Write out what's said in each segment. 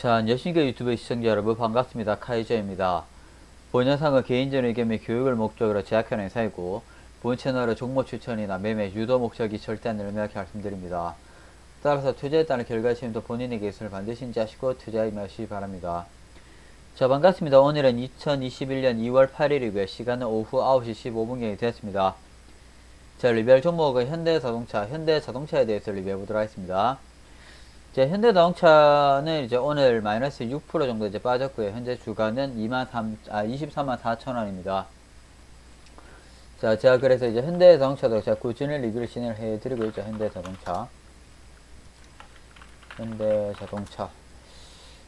자, 여신교 유튜브 시청자 여러분 반갑습니다. 카이저입니다. 본 영상은 개인적인 의견 및 교육을 목적으로 제작하는 행사이고 본 채널의 종목 추천이나 매매, 유도 목적이 절대 아니라 명확히 말씀드립니다. 따라서 투자에 따른 결과 책임도 본인에게 있음을 반드시 인지하시고 투자에 임하시기 바랍니다. 자, 반갑습니다. 오늘은 2021년 2월 8일이고요. 시간은 오후 9시 15분경이 되었습니다. 자, 리뷰할 종목은 현대자동차, 현대자동차에 대해서 리뷰해보도록 하겠습니다. 이제 현대자동차는 이제 오늘 마이너스 6% 정도 이제 빠졌고요. 현재 주가는 2만 3, 아, 24만 4천 원입니다. 자, 제가 그래서 이제 현대자동차도 제가 꾸준히 리뷰를 진행을 해드리고 있죠. 현대자동차. 현대자동차.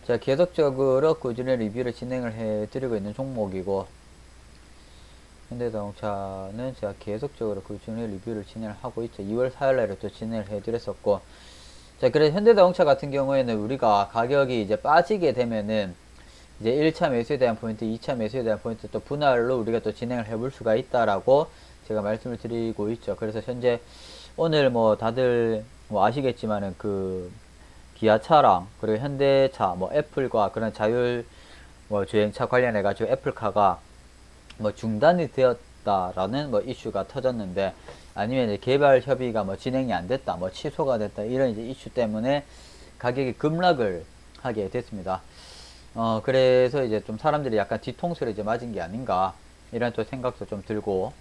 자, 계속적으로 꾸준히 리뷰를 진행을 해드리고 있는 종목이고, 현대자동차는 제가 계속적으로 꾸준히 리뷰를 진행을 하고 있죠. 2월 4일날에 또 진행을 해드렸었고, 자, 그래서 현대자동차 같은 경우에는 우리가 가격이 이제 빠지게 되면은 이제 1차 매수에 대한 포인트, 2차 매수에 대한 포인트 또 분할로 우리가 또 진행을 해볼 수가 있다라고 제가 말씀을 드리고 있죠. 그래서 현재 오늘 뭐 다들 뭐 아시겠지만은 그 기아차랑 그리고 현대차, 뭐 애플과 그런 자율 뭐 주행차 관련해 가지고 애플카가 뭐 중단이 되었다라는 뭐 이슈가 터졌는데 아니면 이제 개발 협의가 뭐 진행이 안 됐다, 뭐 취소가 됐다 이런 이제 이슈 때문에 가격이 급락을 하게 됐습니다. 어 그래서 이제 좀 사람들이 약간 뒤통수를 이제 맞은 게 아닌가 이런 또 생각도 좀 들고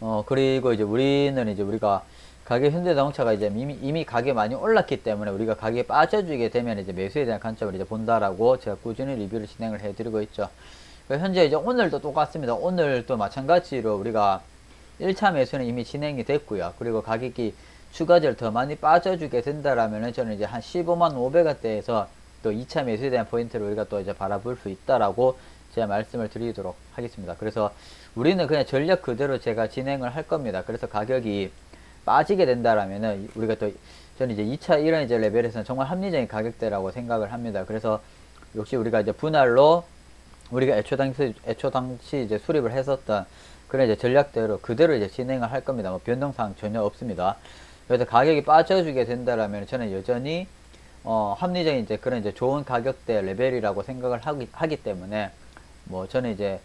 어 그리고 이제 우리는 이제 우리가 가격 현대자동차가 이제 이미, 이미 가격이 많이 올랐기 때문에 우리가 가격이 빠져주게 되면 이제 매수에 대한 관점을 이제 본다라고 제가 꾸준히 리뷰를 진행을 해드리고 있죠. 현재 이제 오늘도 똑같습니다. 오늘도 마찬가지로 우리가 1차 매수는 이미 진행이 됐고요. 그리고 가격이 추가적으로 더 많이 빠져주게 된다라면은 저는 이제 한 15만 500원대에서 또 2차 매수에 대한 포인트를 우리가 또 이제 바라볼 수 있다라고 제가 말씀을 드리도록 하겠습니다. 그래서 우리는 그냥 전략 그대로 제가 진행을 할 겁니다. 그래서 가격이 빠지게 된다라면은 우리가 또 저는 이제 2차 이런 이제 레벨에서는 정말 합리적인 가격대라고 생각을 합니다. 그래서 역시 우리가 이제 분할로 우리가 애초 당시 애초 당시 이제 수립을 했었던 그런 이제 전략대로 그대로 이제 진행을 할 겁니다. 뭐 변동사항 전혀 없습니다. 그래서 가격이 빠져주게 된다라면 저는 여전히 어, 합리적인 이제 그런 이제 좋은 가격대 레벨이라고 생각을 하기, 하기 때문에 뭐 저는 이제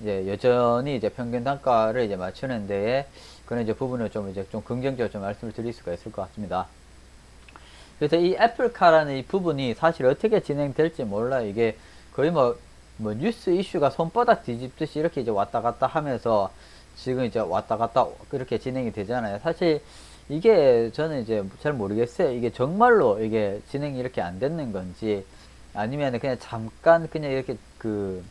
이제 여전히 이제 평균 단가를 이제 맞추는 데에 그런 이제 부분을 좀 이제 좀 긍정적으로 좀 말씀을 드릴 수가 있을 것 같습니다. 그래서 이 애플카라는 이 부분이 사실 어떻게 진행될지 몰라요. 이게 거의 뭐, 뭐 뉴스 이슈가 손바닥 뒤집듯이 이렇게 이제 왔다 갔다 하면서 지금 이제 왔다 갔다 그렇게 진행이 되잖아요. 사실 이게 저는 이제 잘 모르겠어요. 이게 정말로 이게 진행이 이렇게 안 됐는 건지 아니면 그냥 잠깐 그냥 이렇게 그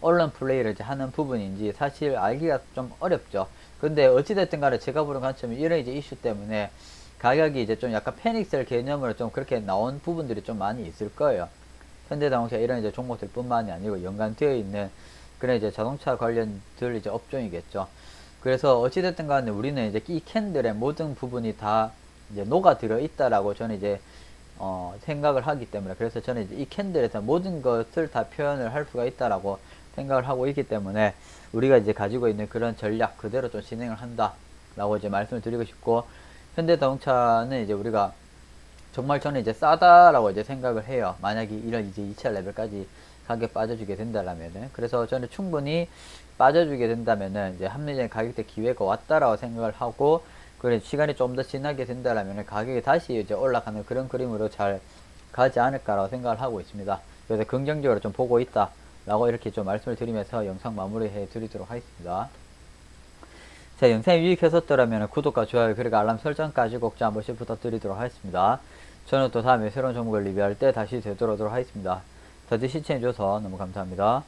언론 플레이를 이제 하는 부분인지 사실 알기가 좀 어렵죠. 근데 어찌됐든 간에 제가 보는 관점이 이런 이제 이슈 때문에 가격이 이제 좀 약간 패닉셀 개념으로 좀 그렇게 나온 부분들이 좀 많이 있을 거예요. 현대자동차 이런 이제 종목들 뿐만이 아니고 연관되어 있는 그런 이제 자동차 관련들 이제 업종이겠죠. 그래서 어찌됐든 간에 우리는 이제 이 캔들의 모든 부분이 다 이제 녹아 들어 있다라고 저는 이제 어 생각을 하기 때문에 그래서 저는 이제 이 캔들에서 모든 것을 다 표현을 할 수가 있다라고 생각을 하고 있기 때문에 우리가 이제 가지고 있는 그런 전략 그대로 좀 진행을 한다라고 이제 말씀을 드리고 싶고 현대자동차는 이제 우리가 정말 저는 이제 싸다라고 이제 생각을 해요. 만약에 이런 이제 2차 레벨까지 가격 빠져주게 된다라면은 그래서 저는 충분히 빠져주게 된다면은 이제 합리적인 가격대 기회가 왔다라고 생각을 하고 그래 시간이 좀 더 지나게 된다라면은 가격이 다시 이제 올라가는 그런 그림으로 잘 가지 않을까라고 생각을 하고 있습니다. 그래서 긍정적으로 좀 보고 있다라고 이렇게 좀 말씀을 드리면서 영상 마무리해 드리도록 하겠습니다. 자, 영상이 유익하셨더라면 구독과 좋아요 그리고 알람 설정까지 꼭좀한 번씩 부탁드리도록 하겠습니다. 저는 또 다음에 새로운 정보를 리뷰할 때 다시 되돌아오도록 하겠습니다. 다들 시청해주셔서 너무 감사합니다.